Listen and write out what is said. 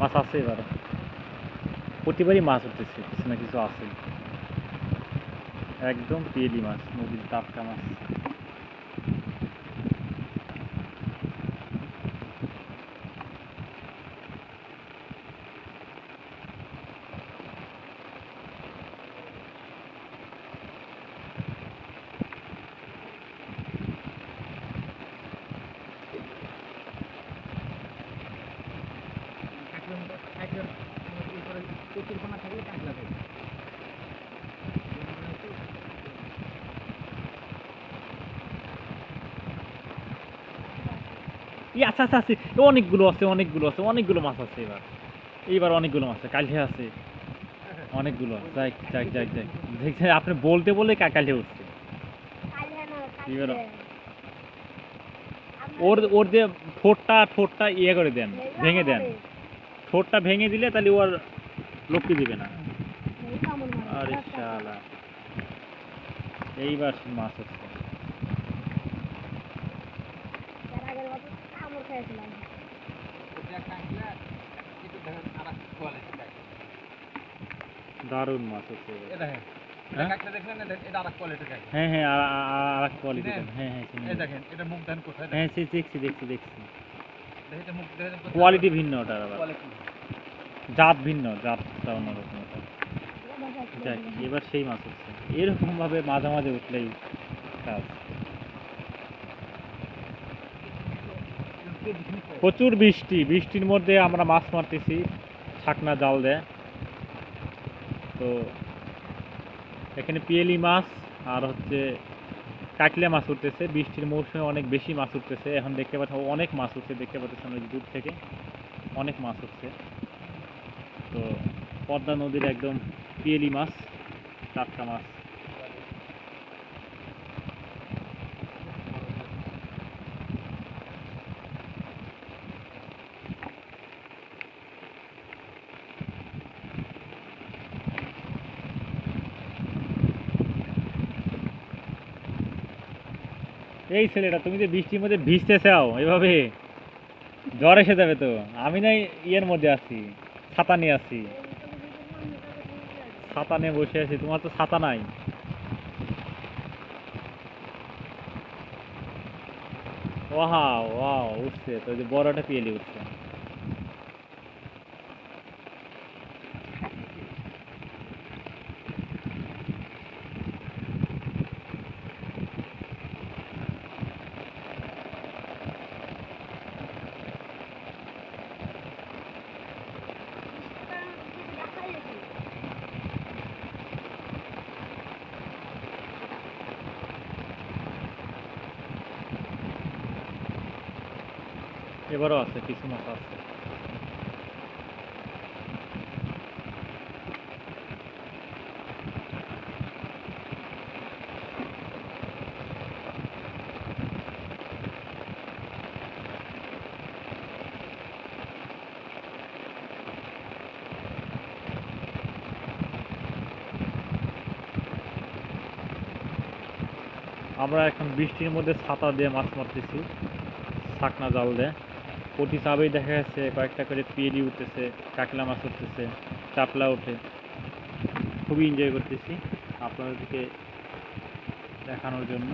মাছ আছে এবার। প্রতিবারই মাছ উঠতেছে কিছু না কিছু আছে। একদম পিয়েলি মাছ, নদীর টাটকা মাছ। ই আচ্ছা আচ্ছা আছে অনেকগুলো আছে অনেকগুলো আছে অনেকগুলো মাছ আছে এবার। এইবার অনেকগুলো মাছ আছে কালকে আছে। অনেকগুলো যাই যাই যাই যাই। দেখছেন আপনি বলতে বলে কা- কালকে উঠছে। এবার ওর ওর যে ঠোঁটটা ঠোঁটটা ইয়ে করে দেন ভেঙে দেন। ঠোঁটটা ভেঙে দিলে তাহলে ও আর লক্ষ্মী দিবে না। আরে শালা। এইবার মাছ হচ্ছে। দারুণ মাছ হচ্ছে হ্যাঁ? হ্যাঁ? হ্যাঁ আর এক কোয়ালিটি হ্যাঁ হ্যাঁ দেখেন এটা মুখ দেন কোথায়? হ্যাঁ দেখছি দেখছি দেখছি দেখেন মুখ দেখেন কোথায়? কোয়ালিটি ভিন্ন ওটার আবার। জাত ভিন্ন জাতটা অন্যরকম ওটা। যাক এবার সেই মাছ হচ্ছে। এরকম ভাবে মাঝে মাঝে উঠলেই কাজ। প্রচুর বৃষ্টি। বৃষ্টির মধ্যে আমরা মাছ মারতেছি ছাকনা জাল দেয়। তো এখানে পিয়েলি মাছ আর হচ্ছে কাটলে মাছ উঠতেছে, বৃষ্টির মৌসুমে অনেক বেশি মাছ উঠতেছে, এখন দেখতে পাচ্ছি অনেক মাছ উঠছে, দেখতে পাচ্ছি আমরা দূর থেকে অনেক মাছ উঠছে। তো পদ্মা নদীর একদম পিয়েলি মাছ, টাটকা মাছ। এই ছেলেটা, তুমি যে বৃষ্টির মধ্যে ভিজতে চাও এভাবে জ্বর এসে যাবে তো। আমি নাই ইয়ের মধ্যে আছি, ছাতা নিয়ে আছি। ছাতা নিয়ে বসে আছি, তোমার তো ছাতা নাই। ওহা ওয়া উঠছে, তো যে বড়টা পিয়েলি উঠছে। এবারও আছে, কিছু মাছ আছে। আমরা এখন বৃষ্টির মধ্যে ছাতা দিয়ে মাছ মারতেছি ছাকনা জাল দিয়ে। প্রতি চাপেই দেখা যাচ্ছে কয়েকটা করে পিয়েলি উঠতেছে, কাকলা মাছ উঠতেছে, চাপলা উঠে খুবই এনজয় করতেছি আপনাদেরকে দেখানোর জন্য।